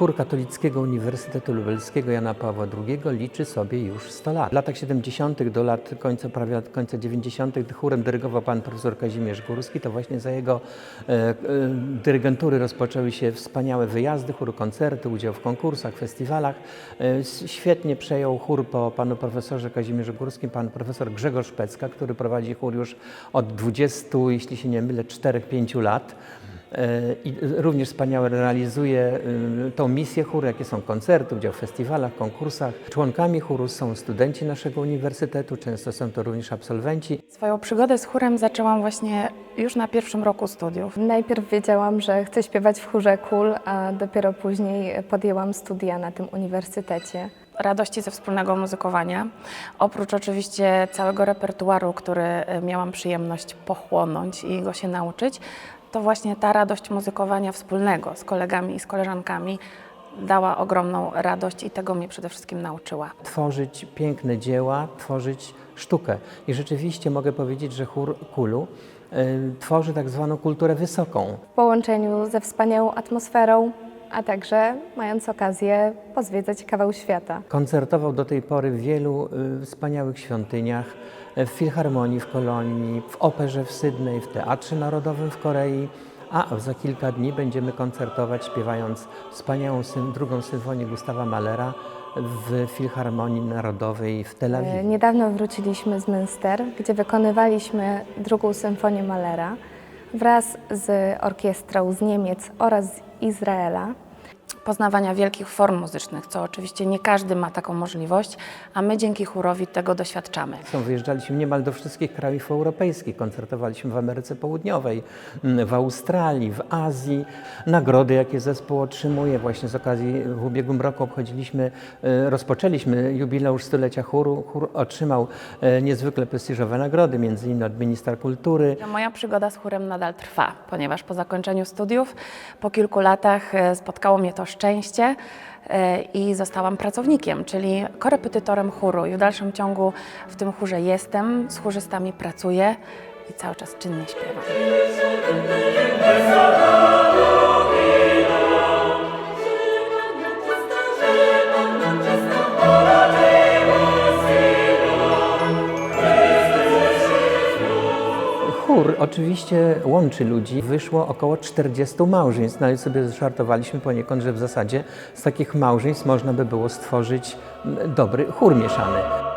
Chór Katolickiego Uniwersytetu Lubelskiego Jana Pawła II liczy sobie już 100 lat. W latach 70. do lat końca, prawie końca 90. chórem dyrygował pan profesor Kazimierz Górski. To właśnie za jego e, e, dyrygentury rozpoczęły się wspaniałe wyjazdy chóru, koncerty, udział w konkursach, festiwalach. E, świetnie przejął chór po panu profesorze Kazimierzu Górskim pan profesor Grzegorz Pecka, który prowadzi chór już od 20, jeśli się nie mylę, 4-5 lat. E, I również wspaniale realizuje y, tą misję chóru, jakie są koncerty, udział w festiwalach, konkursach. Członkami chóru są studenci naszego uniwersytetu, często są to również absolwenci. Swoją przygodę z chórem zaczęłam właśnie już na pierwszym roku studiów. Najpierw wiedziałam, że chcę śpiewać w chórze KUL, a dopiero później podjęłam studia na tym uniwersytecie. Radości ze wspólnego muzykowania, oprócz oczywiście całego repertuaru, który e, miałam przyjemność pochłonąć i go się nauczyć, to właśnie ta radość muzykowania wspólnego z kolegami i z koleżankami dała ogromną radość i tego mnie przede wszystkim nauczyła. Tworzyć piękne dzieła, tworzyć sztukę. I rzeczywiście mogę powiedzieć, że chór Kulu y, tworzy tak zwaną kulturę wysoką. W połączeniu ze wspaniałą atmosferą, a także mając okazję pozwiedzać kawał świata. Koncertował do tej pory w wielu y, wspaniałych świątyniach, y, w Filharmonii w Kolonii, w Operze w Sydney, w Teatrze Narodowym w Korei, a za kilka dni będziemy koncertować śpiewając wspaniałą sym, drugą symfonię Gustawa Mahlera w Filharmonii Narodowej w Tel E, Awiwie. Niedawno wróciliśmy z Münster, gdzie wykonywaliśmy drugą symfonię Mahlera wraz z orkiestrą z Niemiec oraz Izraela. Poznawania wielkich form muzycznych, co oczywiście nie każdy ma taką możliwość, a my dzięki chórowi tego doświadczamy. Są, wyjeżdżaliśmy niemal do wszystkich krajów europejskich, koncertowaliśmy w Ameryce Południowej, m, w Australii, w Azji. Nagrody, jakie zespół otrzymuje, właśnie z okazji w ubiegłym roku obchodziliśmy, e, rozpoczęliśmy jubileusz stulecia chóru. Chór otrzymał e, niezwykle prestiżowe nagrody, między innymi od ministra kultury. Moja przygoda z chórem nadal trwa, ponieważ po zakończeniu studiów, po kilku latach e, spotkało mnie to szczęście e, i zostałam pracownikiem, czyli korepetytorem chóru. I w dalszym ciągu w tym chórze jestem, z chórzystami pracuję i cały czas czynnie śpiewam. Chór oczywiście łączy ludzi. Wyszło około 40 małżeństw. Nawet sobie żartowaliśmy poniekąd, że w zasadzie z takich małżeństw można by było stworzyć m, dobry chór mieszany.